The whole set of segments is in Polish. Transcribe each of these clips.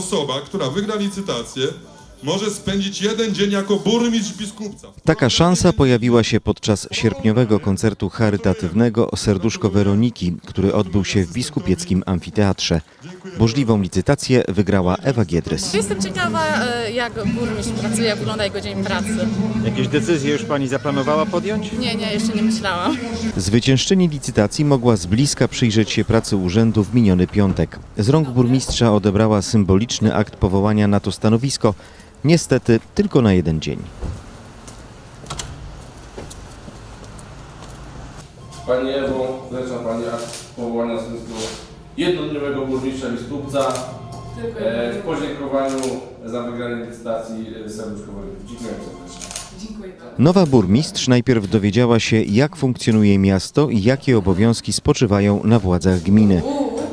osoba, która wygra licytację, może spędzić jeden dzień jako burmistrz Biskupca. Taka szansa pojawiła się podczas sierpniowego koncertu charytatywnego Serduszko Weroniki, który odbył się w biskupieckim amfiteatrze. Burzliwą licytację wygrała Ewa Giedrys. Jestem ciekawa, e, jak burmistrz pracuje, jak wygląda jego dzień pracy. Jakieś decyzje już pani zaplanowała podjąć? Nie, nie, jeszcze nie myślałam. Zwyciężczyni licytacji mogła z bliska przyjrzeć się pracy urzędu w miniony piątek. Z rąk burmistrza odebrała symboliczny akt powołania na to stanowisko, niestety tylko na jeden dzień. Pani Ewo, zlecam Pani akt powołania stanowiska jednodniowego burmistrza Biskupca e, w podziękowaniu za wygranie licytacji e, serduszkowej. Dziękuję serdecznie. Nowa burmistrz najpierw dowiedziała się, jak funkcjonuje miasto i jakie obowiązki spoczywają na władzach gminy.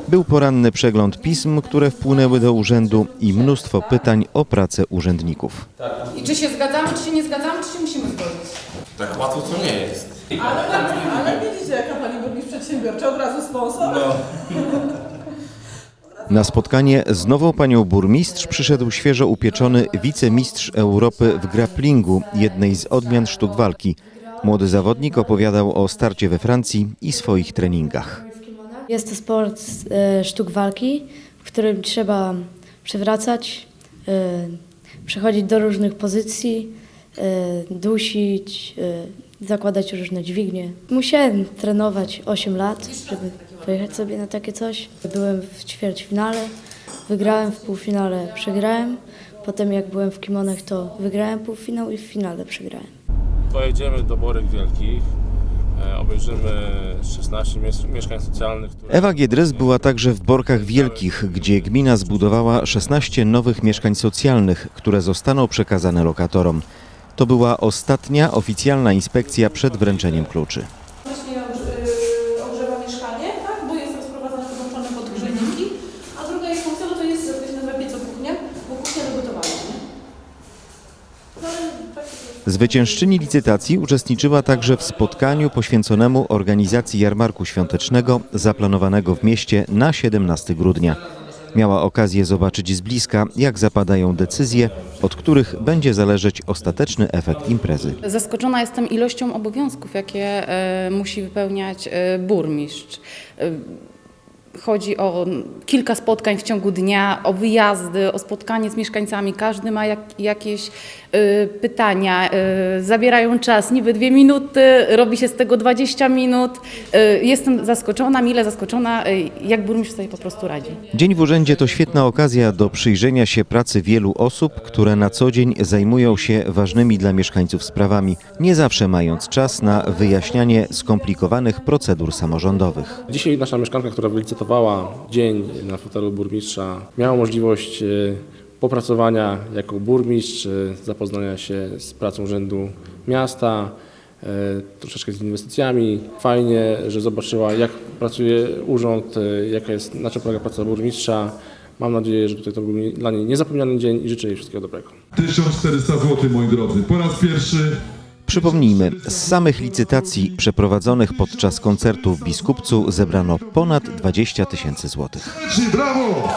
Był poranny przegląd pism, które wpłynęły do urzędu i mnóstwo pytań o pracę urzędników. I czy się zgadzamy, czy się nie zgadzamy, czy się musimy zgodzić? Tak łatwo to nie jest. Ale widzicie, jaka pani burmistrz przedsiębiorcza, od razu sponsor. Na spotkanie z nową panią burmistrz przyszedł świeżo upieczony wicemistrz Europy w grapplingu, jednej z odmian sztuk walki. Młody zawodnik opowiadał o starcie we Francji i swoich treningach. Jest to sport e, sztuk walki, w którym trzeba przewracać, e, przechodzić do różnych pozycji, e, dusić, e, zakładać różne dźwignie. Musiałem trenować 8 lat, żeby pojechać sobie na takie coś. Byłem w ćwierćfinale, wygrałem w półfinale, przegrałem. Potem jak byłem w kimonach, to wygrałem półfinał i w finale przegrałem. Pojedziemy do Borek Wielkich, obejrzymy 16 mies- mieszkań socjalnych, które... Ewa Giedrys była także w Borkach Wielkich, gdzie gmina zbudowała 16 nowych mieszkań socjalnych, które zostaną przekazane lokatorom. To była ostatnia oficjalna inspekcja przed wręczeniem kluczy. Zwyciężczyni licytacji uczestniczyła także w spotkaniu poświęconemu organizacji jarmarku świątecznego zaplanowanego w mieście na 17 grudnia. Miała okazję zobaczyć z bliska, jak zapadają decyzje, od których będzie zależeć ostateczny efekt imprezy. Zaskoczona jestem ilością obowiązków, jakie e, musi wypełniać e, burmistrz. Chodzi o kilka spotkań w ciągu dnia, o wyjazdy, o spotkanie z mieszkańcami. Każdy ma jak, jakieś e, pytania, e, zabierają czas, niby dwie minuty, robi się z tego 20 minut. E, jestem zaskoczona, mile zaskoczona, e, jak burmistrz sobie po prostu radzi. Dzień w urzędzie to świetna okazja do przyjrzenia się pracy wielu osób, które na co dzień zajmują się ważnymi dla mieszkańców sprawami, nie zawsze mając czas na wyjaśnianie skomplikowanych procedur samorządowych. Dzisiaj nasza mieszkanka, która wylicytowała dzień na fotelu burmistrza, miała możliwość e, popracowania jako burmistrz, e, zapoznania się z pracą Urzędu Miasta, e, troszeczkę z inwestycjami. Fajnie, że zobaczyła jak pracuje urząd, jaka jest, na czym polega praca burmistrza. Mam nadzieję, że tutaj to był dla niej niezapomniany dzień i życzę jej wszystkiego dobrego. 1400 zł, moi drodzy. Po raz pierwszy Przypomnijmy, z samych licytacji przeprowadzonych podczas koncertu w Biskupcu zebrano ponad 20 tysięcy złotych. brawo!